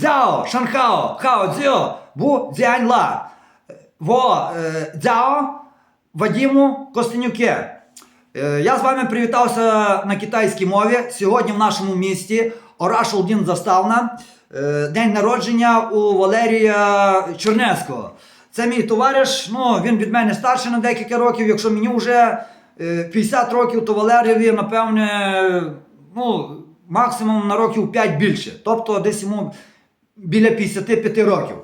Дзяо, Шанхао, Хао Дзьо, Бу Дзянь Ла. Во е, Дзяо, Вадіму Костенюке. Е, Я з вами привітався на китайській мові. Сьогодні в нашому місті Орашулдін Заставна. е, День народження у Валерія Чорнецького. Це мій товариш. Ну, він від мене старший на декілька років. Якщо мені вже е, 50 років, то Валерієві, напевне, ну, максимум на років 5 більше. Тобто десь йому біля 55 років.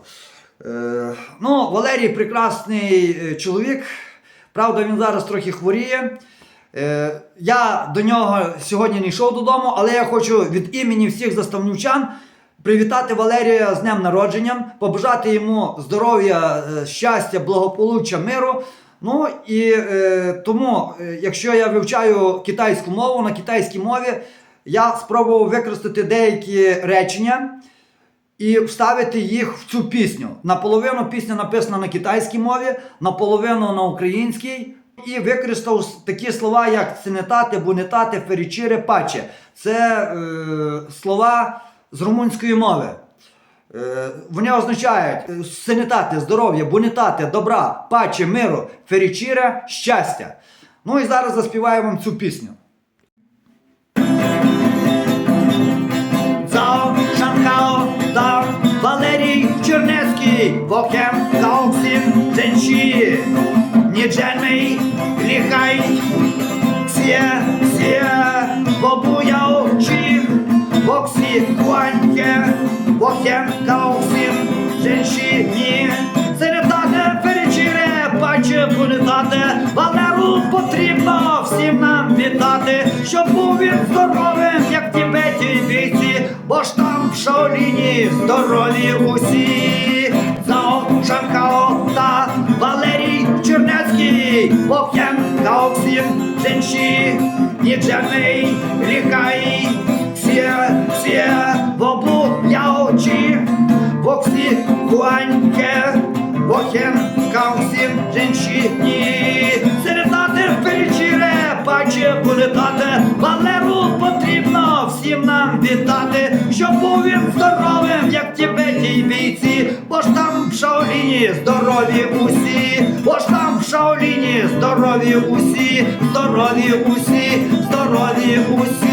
Е, ну, Валерій прекрасний е, чоловік. Правда, він зараз трохи хворіє. Е, я до нього сьогодні не йшов додому, але я хочу від імені всіх заставнівчан привітати Валерія з днем народження, побажати йому здоров'я, щастя, благополуччя, миру. Ну і тому, якщо я вивчаю китайську мову на китайській мові, я спробував використати деякі речення і вставити їх в цю пісню. Наполовину пісня написана на китайській мові, наполовину на українській. І використав такі слова, як цинетати, бунетати, ферічири, паче. Це е, слова з румунської мови. Е, вони означають е, синетати, здоров'я, бунетати, добра, паче, миру, ферічіра, щастя. Ну і зараз заспіваю вам цю пісню. Чернецький, Вокем, Гауксін, Дзенші, Нідженмей, Ліхай, Сє, Сє, Бобуяо, Чіх, Воксі, Хуаньке, Вокем, Гауксін, Дзенші, Ні, Середане, Перечіре, Паче, Пунетате, Валеру потрібно всім нам вітати, щоб був він здоровим, як в Тібеті й бійці, бо ж там в Шаоліні здорові усі. Цао, Шанхао та Валерій Чернецький, Вох'ян Гаоксін, Женші, Ніджамей, Лікай, Сє, Сє, Вобу, Яочі, Воксі, Гуаньке, Вохен, Гаоксін, Женші, Ні. Середати перечіре, паче полетати, Валеру потрібно всім нам вітати, щоб був він здоровим, як тебе ті бійці, бо ж там в Шаоліні здорові усі, бо ж там в Шаоліні здорові усі, здорові усі, здорові усі.